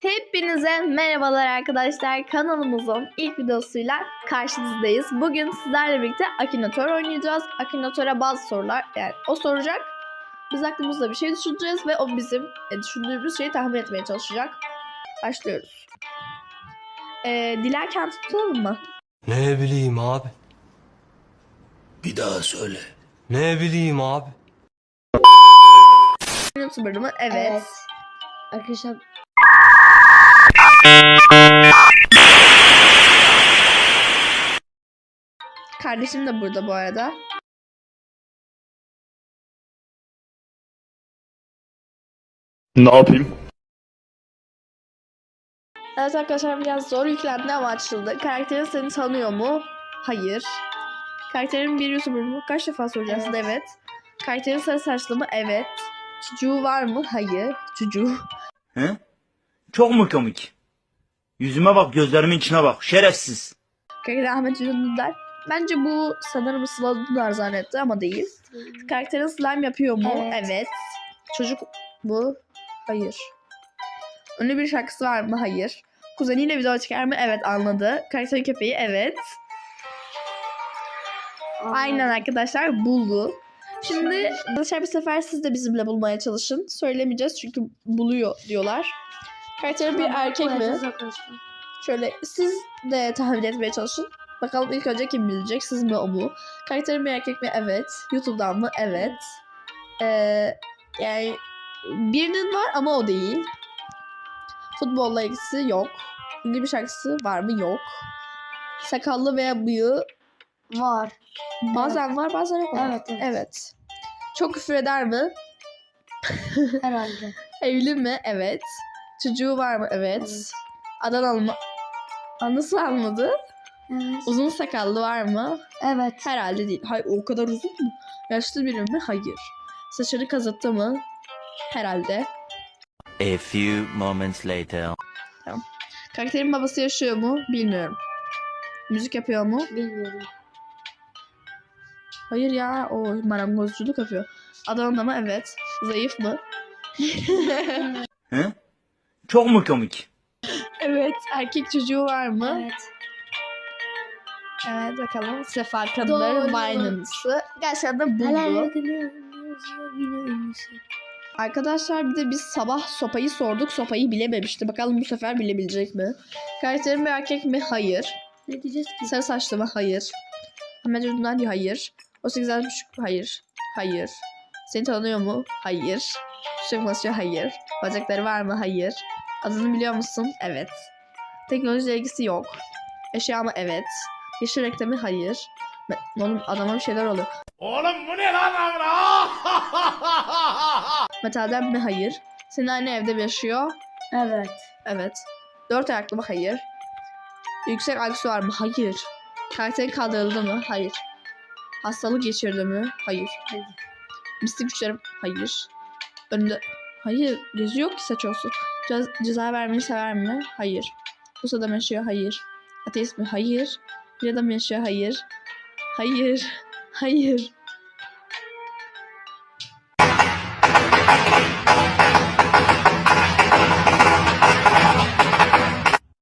Hepinize merhabalar arkadaşlar. Kanalımızın ilk videosuyla karşınızdayız. Bugün sizlerle birlikte Akinator oynayacağız. Akinator'a bazı sorular yani o soracak. Biz aklımızda bir şey düşüneceğiz ve o bizim e, düşündüğümüz şeyi tahmin etmeye çalışacak. Başlıyoruz. Ee, dilerken tutalım mı? Ne bileyim abi. Bir daha söyle. Ne bileyim abi. YouTuber mı? Evet. Evet. Arkadaşlar Kardeşim de burada bu arada. Ne yapayım? Evet arkadaşlar biraz zor yüklendi ama açıldı. Karakterin seni tanıyor mu? Hayır. Karakterin bir YouTuber mu? Kaç defa soracaksın? Evet. Evet. Karakterin sarı saçlı mı? Evet. Çocuğu var mı? Hayır. Çocuğu. He? Çok mu komik? Yüzüme bak, gözlerimin içine bak. Şerefsiz. Karakter Ahmet Ünlüler. Bence bu sanırım Sıla Dündar zannetti ama değil. Karakterin slime yapıyor mu? Evet. Çocuk bu? Hayır. Ünlü bir şarkısı var mı? Hayır. Kuzeniyle video çıkar mı? Evet anladı. Karakterin köpeği? Evet. Aynen arkadaşlar buldu. Şimdi arkadaşlar bir sefer siz de bizimle bulmaya çalışın. Söylemeyeceğiz çünkü buluyor diyorlar. Karakterin bir erkek mi? Şöyle siz de tahmin etmeye çalışın. Bakalım ilk önce kim bilecek? Siz mi o mu? Karakterin bir erkek mi? Evet. YouTube'dan mı? Evet. Ee, yani birinin var ama o değil. Futbolla ilgisi yok. Ünlü bir şarkısı var mı? Yok. Sakallı veya bıyığı Var. bazen var bazen yok. Evet, evet. evet. Çok küfür eder mi? Herhalde. Evli mi? Evet. Çocuğu var mı? Evet. Adanalı mı? Anası almadı. Evet. Uzun sakallı var mı? Evet. Herhalde değil. Hayır o kadar uzun mu? Yaşlı biri mi? Hayır. Saçını kazıttı mı? Herhalde. A few moments later. Karakterin babası yaşıyor mu? Bilmiyorum. Müzik yapıyor mu? Bilmiyorum. Hayır ya. O marangozculuk yapıyor. Adana'da mı? Evet. Zayıf mı? He? Çok mu komik? evet. Erkek çocuğu var mı? Evet. Evet bakalım. Sefa Kanılar Doğru. Binance'ı. Gerçekten de buldu. Arkadaşlar bir de biz sabah sopayı sorduk. Sopayı bilememişti. Bakalım bu sefer bilebilecek mi? Karakterin bir erkek mi? Hayır. Ne diyeceğiz ki? Sarı saçlı mı? Hayır. Ahmet diyor hayır. O 8 yaş küçük mü? Hayır. Hayır. Seni tanıyor mu? Hayır. Basıyor? Hayır. Bacakları var mı? Hayır. Adını biliyor musun? Evet. Teknolojiyle ilgisi yok. Eşya mı? Evet. Yeşil renkte mi? Hayır. Me- Oğlum adama bir şeyler oluyor. Oğlum bu ne lan amına? Metalden mi? Hayır. Senin aynı evde mi yaşıyor? Evet. Evet. Dört ayaklı mı? Hayır. Yüksek IQ'su var mı? Hayır. Karakterin kaldırıldı mı? Hayır. Hastalık geçirdi mi? Hayır. Hayır. Mistik güçlerim? Hayır. Önünde... Hayır. Gözü yok ki saç olsun. Ce- ceza vermeyi sever mi? Hayır. Pusada mı yaşıyor? Hayır. Ateist mi? Hayır. Bir adam yaşıyor? Hayır. Hayır. Hayır.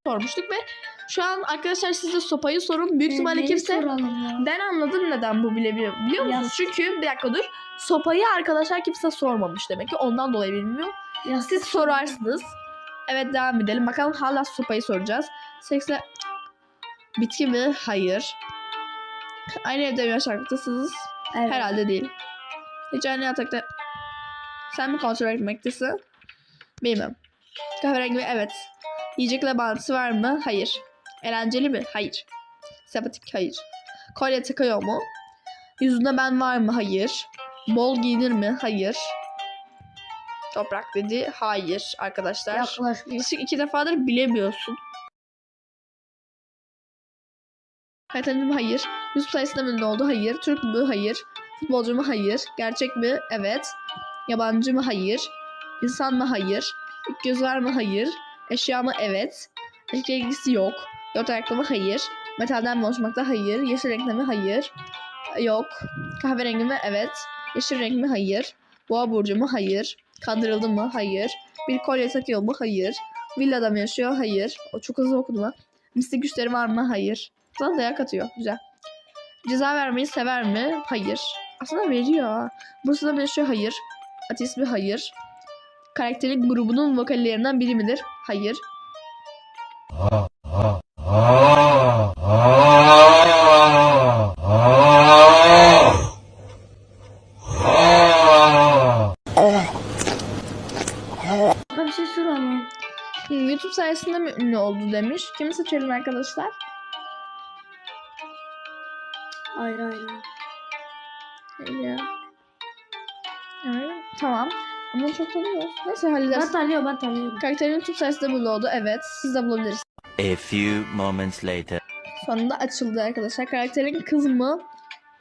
sormuştuk ve şu an arkadaşlar siz de sopayı sorun. Büyük ihtimalle Neyi kimse soralım ya? ben anladım neden bu bilebiliyor. Biliyor musunuz? Yaz. Çünkü bir dakika dur. Sopayı arkadaşlar kimse sormamış demek ki. Ondan dolayı bilmiyor. Ya Siz sorarsınız. Evet devam edelim. Bakalım hala sopayı soracağız. Seksle bitki mi? Hayır. Aynı evde mi yaşamaktasınız? Evet. Herhalde değil. Hiç aynı yatakta... Sen mi kontrol etmektesin? Bilmem. Kahverengi mi? Evet. Yiyecekle bağlantısı var mı? Hayır. Eğlenceli mi? Hayır. Sempatik? Hayır. Kolye takıyor mu? Yüzünde ben var mı? Hayır. Bol giyinir mi? Hayır. Toprak dedi. Hayır arkadaşlar. Yaklaşmış. Yaklaşık iki defadır bilemiyorsun. Kaytancı mı? Hayır. Yusuf sayısında mı oldu? Hayır. Türk mü? Hayır. Futbolcu mu? Hayır. Gerçek mi? Evet. Yabancı mı? Hayır. İnsan mı? Hayır. İlk göz var mı? Hayır. Eşya mı? Evet. Erkekle ilgisi yok. Dört ayaklı mı? Hayır. Metalden mi oluşmakta? Hayır. Yeşil renkli mi? Hayır. Yok. Kahverengi mi? Evet. Yeşil renk mi? Hayır. Boğa burcu mu? Hayır. Kandırıldı mı? Hayır. Bir kolye takıyor mu? Hayır. Villada mı yaşıyor? Hayır. O çok hızlı okudum ha. Mistik güçleri var mı? Hayır. Sana dayak atıyor. Güzel. Ceza vermeyi sever mi? Hayır. Aslında veriyor. Bursa'da mı yaşıyor? Hayır. Ateist mi? Hayır. Karakterin grubunun vokallerinden biri midir? Hayır. Bana demiş. Kimi seçelim arkadaşlar? Hayır hayır. hayır. Evet, tamam. Ama çok oluyor. Neyse hallederiz. Ben tanıyorum ben tanıyorum. Karakterin YouTube sayesinde ünlü oldu. Evet. Siz de bulabilirsiniz. A few moments later. Sonunda açıldı arkadaşlar. Karakterin kız mı?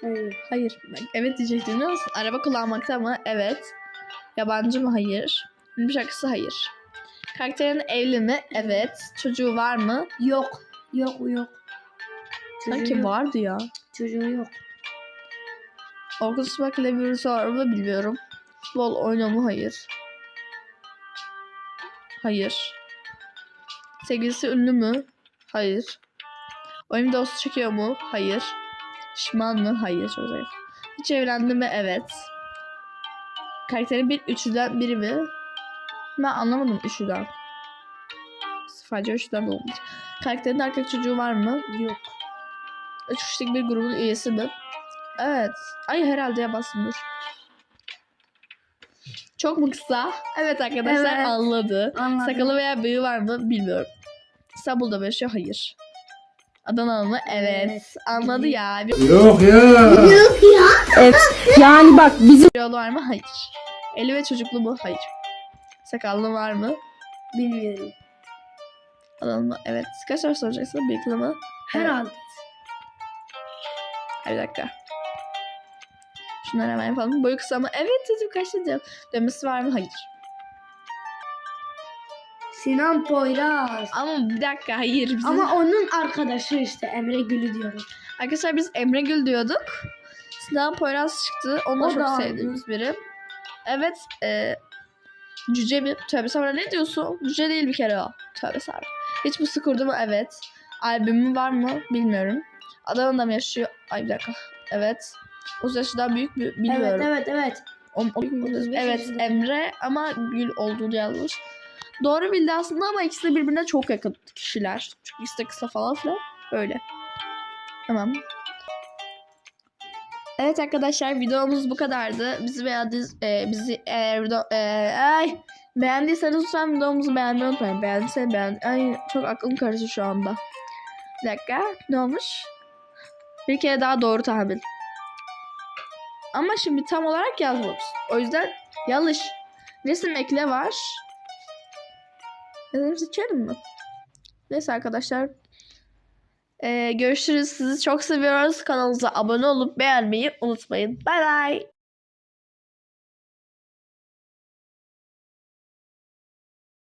Hayır. Hayır. Bak, evet diyecektim biliyor musun? Araba kullanmakta mı? Evet. Yabancı mı? Hayır. Ünlü şarkısı? Hayır. Karakterin evli mi? Evet. Çocuğu var mı? Yok. Yok yok. Çocuğu Sanki yok. vardı ya. Çocuğu yok. Orkun Sıpak ile birisi var mı bilmiyorum. Futbol oynuyor mu? Hayır. Hayır. Sevgilisi ünlü mü? Hayır. Oyun dostu çekiyor mu? Hayır. Şişman mı? Hayır. Çok zayıf. Hiç evlendi mi? Evet. Karakterin bir üçlüden biri mi? Ben anlamadım üçlüden. Sadece üçlüden de olmuş. Karakterin erkek çocuğu var mı? Yok. Üç kişilik bir grubun üyesi mi? Evet. Ay herhalde ya bastım dur. Çok mu kısa? Evet arkadaşlar Evet. anladı. Anladım. Sakalı veya bıyığı var mı bilmiyorum. İstanbul'da mı yaşıyor? Hayır. Adanalı mı? Evet. Evet. Anladı ya. Bir Yok ya. Yani bak bizim yolu var mı? Hayır. Eli ve çocuklu mu? Hayır. Sakallı var mı? bilmiyorum. Adanalı mı? Evet. Kaç soru soracaksın? Bıyıklı mı? Herhalde. Bir dakika. Şunları hemen yapalım. Boyu kısa mı? Evet dedim kaç dedim. Dönmesi var mı? Hayır. Sinan Poyraz. Ama bir dakika hayır. Bizim... Ama onun arkadaşı işte Emre Gül'ü diyorum. Arkadaşlar biz Emre Gül diyorduk. Sinan Poyraz çıktı. Onu da O çok da- sevdiğimiz biri. Evet. E, cüce bir... Tövbe sabra ne diyorsun? Cüce değil bir kere o. Tövbe sabra. Hiç bu sıkırdı mı? Evet. Albümü var mı? Bilmiyorum. Adana'da mı yaşıyor? Ay bir dakika. Evet. O yaşından büyük mü? Bilmiyorum. Evet evet evet. O, o- 35 evet yaşında. Emre ama Gül olduğunu yazmış. Doğru bildi aslında ama ikisi de birbirine çok yakın kişiler. Çünkü ikisi de kısa falan filan. Öyle. Tamam. Evet arkadaşlar videomuz bu kadardı. Bizi beğendiniz, e, bizi eğer video, e, ay beğendiyseniz lütfen videomuzu beğenmeyi unutmayın. Beğendiyseniz beğen, ay çok aklım karıştı şu anda. Bir dakika ne olmuş? Bir kere daha doğru tahmin. Ama şimdi tam olarak yazmamış. O yüzden yanlış. Resim ekle var. Resim seçelim mi? Neyse arkadaşlar. Ee, görüşürüz. Sizi çok seviyoruz. Kanalımıza abone olup beğenmeyi unutmayın. Bay bay.